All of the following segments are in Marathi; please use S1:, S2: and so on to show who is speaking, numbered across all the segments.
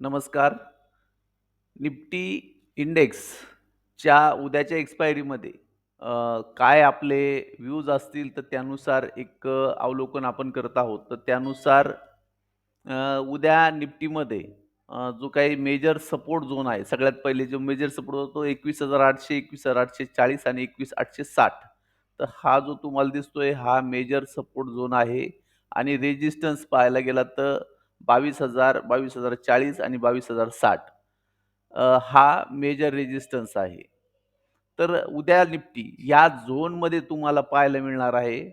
S1: नमस्कार. निफ्टी इंडेक्सच्या उद्याच्या एक्सपायरीमध्ये काय आपले व्ह्यूज असतील तर त्यानुसार एक अवलोकन आपण करत आहोत. तर त्यानुसार उद्या निफ्टीमध्ये जो काही मेजर सपोर्ट झोन आहे, सगळ्यात पहिले जो मेजर सपोर्ट होता तो 21,800, 21,840 आणि 21,860. तर हा जो तुम्हाला दिसतोय हा मेजर सपोर्ट झोन आहे आणि रेजिस्टन्स पाहायला गेला तर 22,000, 22,040 आणि बावीस हजार साठ हा मेजर रेजिस्टन्स आहे. तर उद्या निफ्टी या झोनमध्ये तुम्हाला पाहायला मिळणार आहे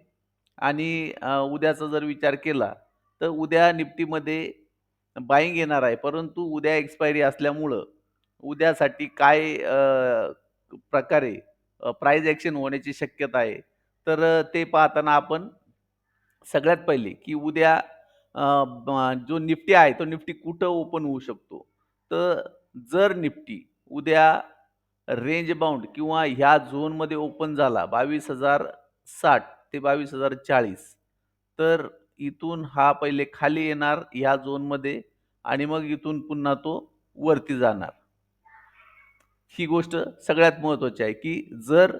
S1: आणि उद्याचा जर विचार केला, तर उद्या निफ्टीमध्ये बाईंग येणार आहे. परंतु उद्या एक्सपायरी असल्यामुळं उद्यासाठी काय प्रकारे प्राईज ॲक्शन होण्याची शक्यता आहे. तर ते पाहताना आपण सगळ्यात पहिले, की उद्या अ, जो निफ्टी आहे, तो निफ्टी कुठं ओपन होऊ शकतो. तर जर निफ्टी उद्या रेंज बाउंड किंवा ह्या झोनमध्ये ओपन झाला 22,060 ते 22,040 तर इथून हा पहिले खाली येणार ह्या झोनमध्ये आणि मग इथून पुन्हा तो वरती जाणार. ही गोष्ट सगळ्यात महत्त्वाची आहे, की जर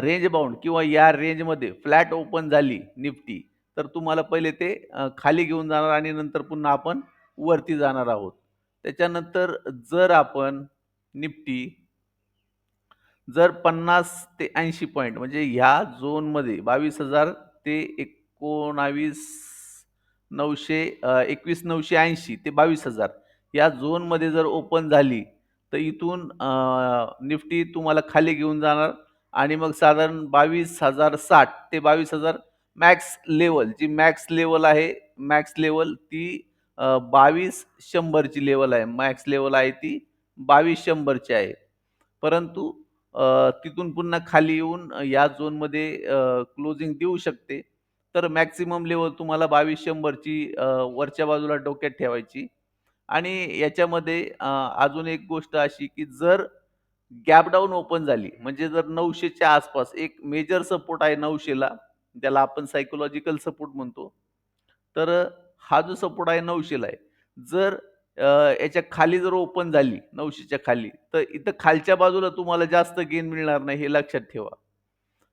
S1: रेंज बाउंड किंवा या रेंजमध्ये फ्लॅट ओपन झाली निफ्टी, तर तुम्हाला पहिले ते खाली घेऊन जाणार आणि नंतर पुन्हा आपण वरती जाणार आहोत. त्याच्यानंतर जर आपण निफ्टी जर 50 ते ऐंशी पॉईंट म्हणजे ह्या झोनमध्ये बावीस हजार ते एकोणवीस नऊशे एकवीस नऊशे ऐंशी ते बावीस हजार या झोनमध्ये जर ओपन झाली, तर इथून निफ्टी तुम्हाला खाली घेऊन जाणार आणि मग साधारण 22,060 ते बावीस हजार मॅक्स लेवल जी मॅक्स लेवल आहे, मॅक्स लेवल ती बावीस शंभरची लेवल आहे. मॅक्स लेवल आहे ती बावीस शंभरची आहे. परंतु तिथून पुन्हा खाली येऊन या झोनमध्ये क्लोजिंग देऊ शकते. तर मॅक्सिमम लेवल तुम्हाला बावीस शंभरची वरच्या बाजूला डोक्यात ठेवायची आणि याच्यामध्ये अजून एक गोष्ट अशी, की जर गॅप डाऊन ओपन झाली, म्हणजे जर नऊशेच्या आसपास एक मेजर सपोर्ट आहे नऊशेला त्याला आपण सायकोलॉजिकल सपोर्ट म्हणतो. तर हा जो सपोर्ट आहे नऊशेला आहे. जर याच्या खाली जर ओपन झाली नवशेच्या खाली, तर इथं खालच्या बाजूला तुम्हाला जास्त गेन मिळणार नाही हे लक्षात ठेवा.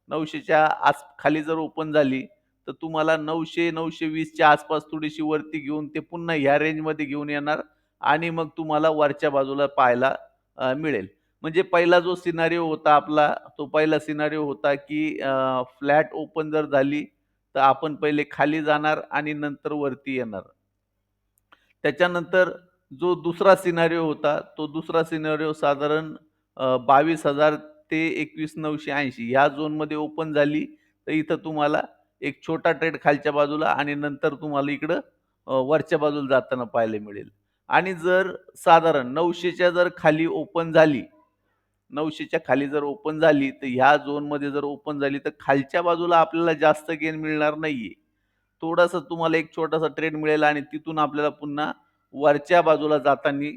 S1: नऊशेच्या आस खाली जर ओपन झाली, तर तुम्हाला नऊशे नऊशे वीसच्या आसपास थोडीशी वरती घेऊन ते पुन्हा ह्या रेंजमध्ये घेऊन येणार आणि मग तुम्हाला वरच्या बाजूला पाहायला मिळेल. म्हणजे पहिला जो सिनारिओ होता आपला, तो पहिला सिनारिओ होता, की फ्लॅट ओपन जर झाली, तर आपण पहिले खाली जाणार आणि नंतर वरती येणार. त्याच्यानंतर जो दुसरा सिनारिओ होता, तो दुसरा सिनारिओ साधारण बावीस हजार ते 21,980 ह्या झोनमध्ये ओपन झाली, तर इथं तुम्हाला एक छोटा ट्रेड खालच्या बाजूला आणि नंतर तुम्हाला इकडं वरच्या बाजूला जाताना पाहायला मिळेल. आणि जर साधारण नऊशेच्या जर खाली ओपन झाली, नऊशेच्या खाली जर ओपन झाली, तर ह्या झोनमध्ये जर ओपन झाली, तर खालच्या बाजूला आपल्याला जास्त गेन मिळणार नाही आहे थोडासा तुम्हाला एक छोटासा ट्रेड मिळेल आणि तिथून आपल्याला पुन्हा वरच्या बाजूला जातानी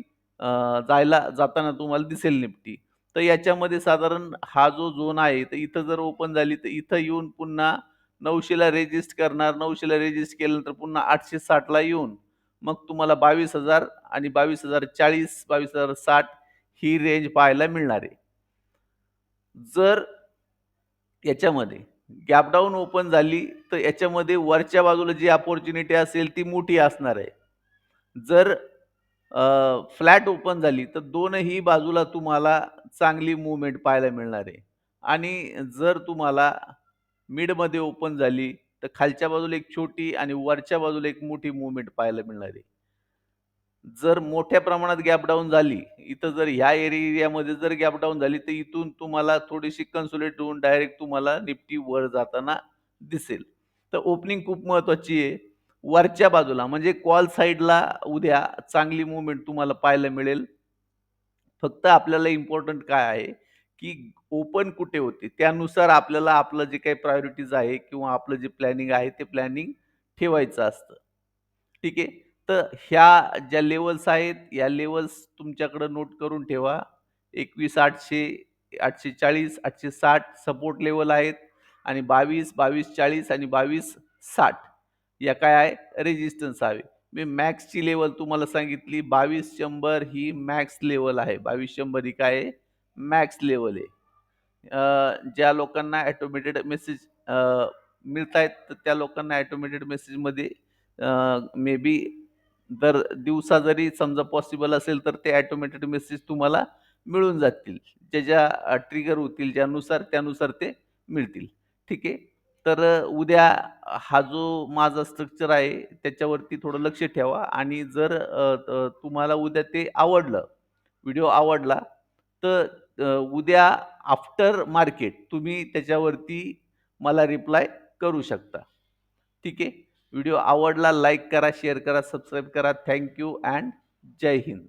S1: जायला जाताना तुम्हाला दिसेल निफ्टी. तर याच्यामध्ये साधारण हा जो झोन आहे, तर इथं जर ओपन झाली, तर इथं येऊन पुन्हा नऊशेला रेजिस्ट करणार. नऊशेला रेजिस्ट केल्यानंतर पुन्हा आठशे साठला येऊन मग तुम्हाला बावीस हजार आणि 22,040, 22,060 ही रेंज पाहायला मिळणार आहे. जर याच्यामध्ये गॅपडाऊन ओपन झाली, तर याच्यामध्ये वरच्या बाजूला जी अपॉर्च्युनिटी असेल ती मोठी असणार आहे. जर फ्लॅट ओपन झाली, तर दोनही बाजूला तुम्हाला चांगली मुवमेंट पाहायला मिळणार आहे. आणि जर तुम्हाला मिडमध्ये ओपन झाली, तर खालच्या बाजूला एक छोटी आणि वरच्या बाजूला एक मोठी मुवमेंट पाहायला मिळणार आहे. जर मोठ्या प्रमाणात गॅप डाऊन झाली, इथं जर ह्या एरियामध्ये जर गॅपडाऊन झाली, तर इथून तुम्हाला थोडीशी कन्सुलेट होऊन डायरेक्ट तुम्हाला निफ्टी वर जाताना दिसेल. तर ओपनिंग खूप महत्त्वाची आहे. वरच्या बाजूला म्हणजे कॉल साइडला उद्या चांगली मुवमेंट तुम्हाला पाहायला मिळेल. फक्त आपल्याला इम्पॉर्टंट काय आहे, की ओपन कुठे होते, त्यानुसार आपल्याला आपलं जे काही प्रायोरिटीज आहे किंवा आपलं जे प्लॅनिंग आहे, ते प्लॅनिंग ठेवायचं असतं. ठीक आहे. तर ह्या ज्या लेव्हल्स आहेत, या लेव्हल्स तुमच्याकडे नोट करून ठेवा. 21,800, 840, 860 सपोर्ट लेव्हल आहेत आणि 22, 2240 आणि 2260 या काय आहे रेजिस्टन्स हवे मी मॅक्सची लेव्हल तुम्हाला सांगितली 2200 ही मॅक्स लेव्हल आहे. 2200 ही काय आहे? मॅक्स लेव्हल आहे. अ, ज्या लोकांना ॲटोमेटेड मेसेज अ, आहेत तर त्या लोकांना ॲटोमेटेड मेसेजमध्ये अ, मे बी दर दिवसा जरी समजा पॉसिबल असेल तर ते ऑटोमेटेड मेसेज तुम्हाला मिळून जातील. ज्या ज्या ट्रिगर होतील ज्यानुसार त्यानुसार ते मिळतील. ठीक आहे. तर उद्या हा जो माझा स्ट्रक्चर आहे त्याच्यावरती थोडं लक्ष ठेवा आणि जर तुम्हाला उद्या ते आवडलं, व्हिडिओ आवडला तर उद्या आफ्टर मार्केट तुम्ही त्याच्यावरती मला रिप्लाय करू शकता. ठीक आहे. व्हिडिओ आवडला लाईक करा, शेअर करा, सबस्क्राईब करा. थँक्यू अँड जय हिंद.